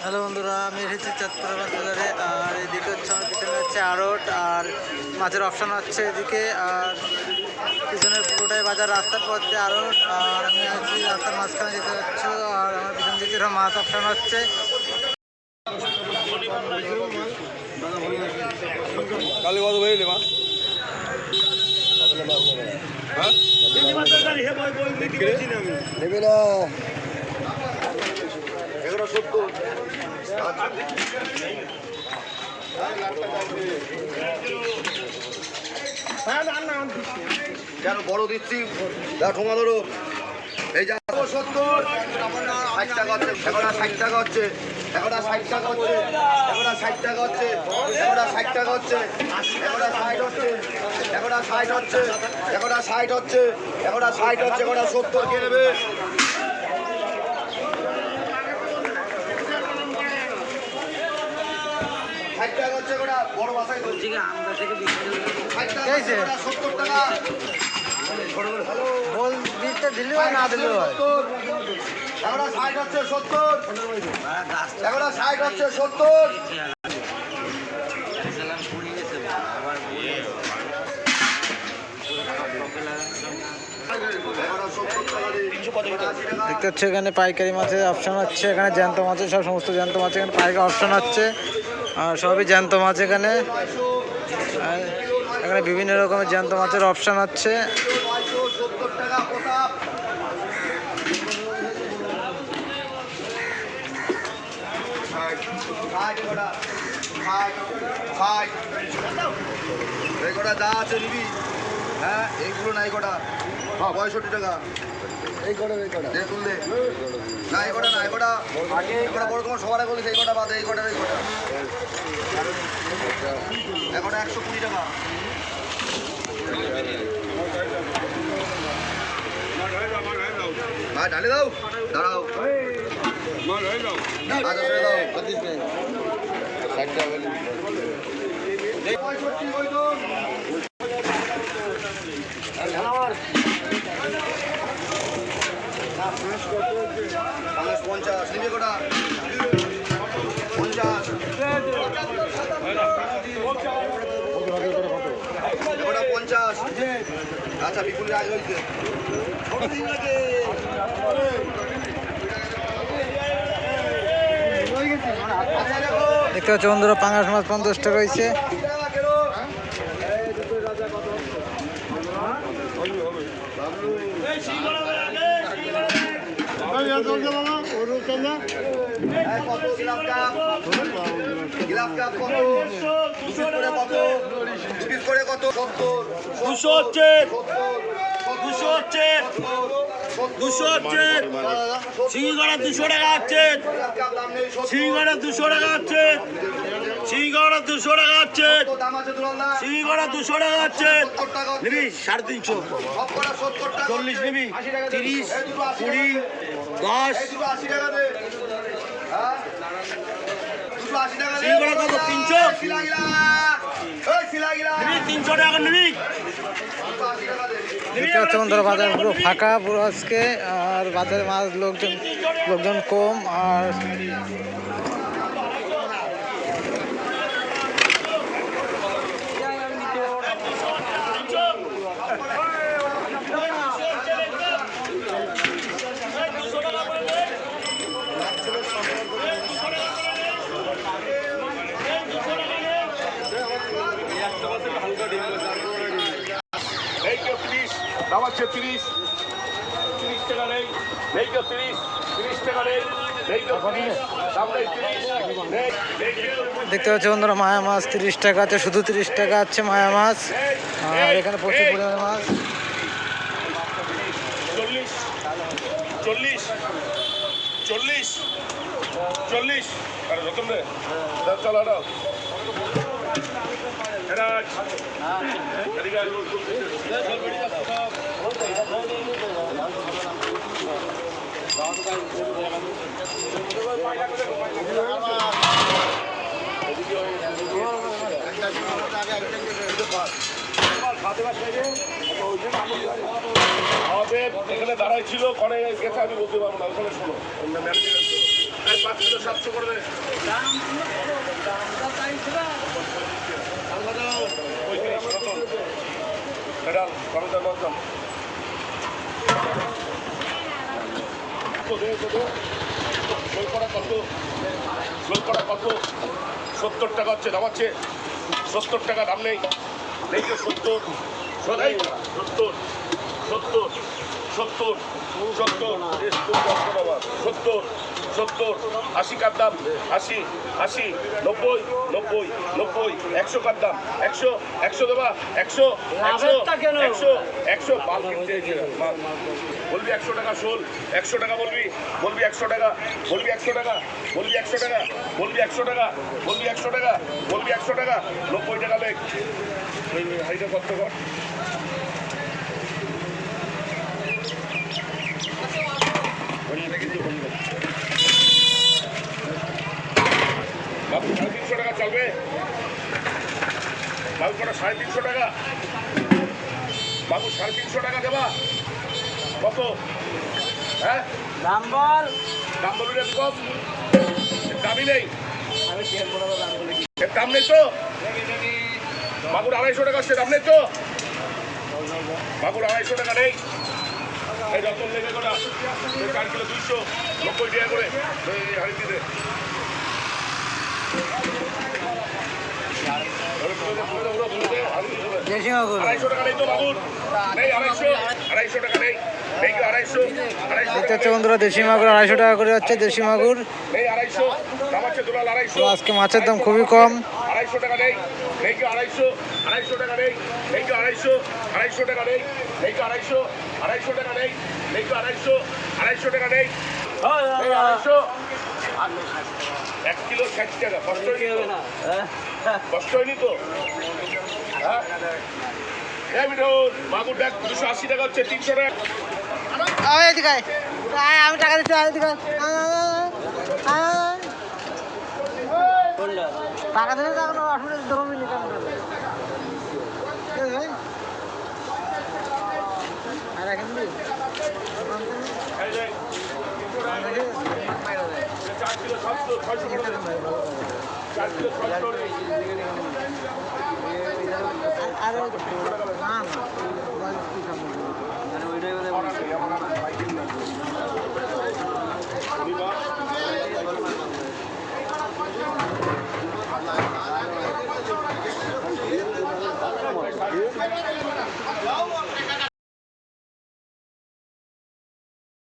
Hello বন্ধুরা আমি এসেছি চাঁদপুর বাজারে আর এদিকে হচ্ছে আমার পিছনে হচ্ছে আড়ট আর মাছের অপশান হচ্ছে এদিকে আর পিছনে পুরোটাই বাজার রাস্তার পথ দিয়ে আড়ট আর আমি আছি রাস্তার মাঝখানে যেতে হচ্ছে আর আমার পিছন দিকে মাছ অপশান হচ্ছে। কালি মা। হ্যাঁ? নেবে না এগারো সত্তর কেন বড় দিচ্ছি? ঠোঙা ধরো। এই যা সত্তর। ষাট টাকা হচ্ছে এখন ষাট টাকা হচ্ছে এখন আর ষাট টাকা হচ্ছে এখন আর ষাট টাকা হচ্ছে এখন আর ষাট টাকা হচ্ছে এখন ষাট হচ্ছে এখন আর ষাট হচ্ছে এখন আর ষাট হচ্ছে এখন আর ষাট হচ্ছে এখন সত্তর কে নেবে ষাট টাকা হচ্ছে গোটা বড় বাসায় বলছি ষাট টাকা কে হচ্ছে আছে? গোটা, সত্তর টাকা বল দিতে দিলেও হয় না দিলেও হয়? এগারো ষাট হচ্ছে সত্তর। এগারো ষাট হচ্ছে সত্তর। দেখতে হচ্ছে এখানে পাইকারি মাছের অপশন হচ্ছে এখানে জ্যান্ত মাছের সব সমস্ত জ্যান্ত মাছ এখানে পাইকারি অপশন হচ্ছে সবই জ্যান্ত মাছ এখানে। এখানে বিভিন্ন রকমের জ্যান্ত মাছের অপশান কটা যা আছে। নিবি হ্যাঁ এইগুলো নাই কটা। পঁয়ষট্টি টাকা। এই তুললে না কটা না এই কটা এই কটা বড় তোমার সবার আগে বলিস এই কটা বাদ এই কটা এই কটা এই একশো কুড়ি টাকা। ভাই ঢালে দাও। দাঁড়াও। দাও এই পঁয়ষট্টি ওই তো। পঞ্চাশ নিবি কটা পঞ্চাশ পঞ্চাশ আচ্ছা পঞ্চাশ টাকা হয়েছে কত গিলাস কাপ গিলাস কাপ কত দুপিস করে কত দুপিস করে কত সত্তর দুশো হচ্ছে দুশো হচ্ছে। দুশো হচ্ছে সিঙ্গড়া দুশো টাকা হচ্ছে সিঙ্গড়া দুশো টাকা হচ্ছে সিঙ্গড়া দুশো টাকা হচ্ছে সিঙ্গড়া দুশো টাকা হচ্ছে নিবি, সাড়ে তিনশো চল্লিশ। নিবি। তিরিশ, কুড়ি, দশ সিঙ্গড়া কত? তিনশো? টাকা নিবি। বাজার পুরো ফাঁকা পুরো আজকে আর বাজারে মাছ লোকজন লোকজন কম আর এই কেউ তিরিশ আছে তিরিশ তিরিশ টাকা নেই নেই কেউ তিরিশ তিরিশ টাকা নেই দেখতে পাচ্ছি বন্ধুরা মায়া মাছ তিরিশ টাকা আছে শুধু তিরিশ টাকা আছে মায়া মাছ। আর এখানে প্রচুর পরিমাণে মাছ। চল্লিশ চল্লিশ চল্লিশ চল্লিশ। আরে রতন রে চল। আমাদের এখানে দাঁড়াই ছিল কনে গেছে আমি বলতে পারব না ওখানে শোনো সাতশো কত দে কত সই করা সই করা কত সত্তর টাকা হচ্ছে দাম আছে সত্তর টাকা দাম নেই নেই তো সত্তর সদাই সত্তর সত্তর সত্তর সত্তর সত্তর সত্তর আশি কার দাম আশি আশি নব্বই নব্বই নব্বই একশো কার দাম একশো একশো দেবা একশো একশো একশো একশো মাল কিনতে। বলবি একশো টাকা শোল একশো টাকা বলবি বলবি একশো টাকা বলবি একশো টাকা বলবি একশো টাকা বলবি একশো টাকা বলবি একশো টাকা বলবি একশো টাকা নব্বই টাকা লেখ। হাইটা কত কর বাবু সাড়ে তিনশো টাকা চলবে বাবু কটা সাড়ে তিনশো টাকা? বাবু সাড়ে তিনশো টাকা দেবা। কত? হ্যাঁ? দাম বল। দাম বলবি না দামই নেই। এর দাম নেই তো। বাবুর আড়াইশো টাকা সে দাম নেই তো। বাবুর আড়াইশো টাকা নেই। এই রতন লেগে করা চার কিলো দুইশো নব্বই টাকা করে। হাড়ি দিতে আড়াইশো টাকা নেই তো বাবুর নেই আড়াইশো। আড়াইশো টাকা নেই। দেখতে হচ্ছে বন্ধুরা, দেশি মাগুর আড়াইশো টাকা করে যাচ্ছে, দেশি মাগুর। আজকে মাছের দাম খুবই কম। আড়াইশো টাকা নেই কি আড়াইশো আড়াইশো টাকা নেই নেই আড়াইশো আড়াইশো টাকা নেই কি আড়াইশো আড়াইশো টাকা নেই আড়াইশো আড়াইশো আড়াইশো এক কিলো ষাট টাকা কষ্ট মাগুর ডাক দুশো আশি টাকা হচ্ছে, তিনশো টাকা। এদিকে আমি টাকা দিচ্ছি এদিকে। টাকা দিলে তো এখন আসলে ভাই। আর রাখেন দি? এই যে, চার কিলো সাতশো ছয়শো করে দেন। চার কিলো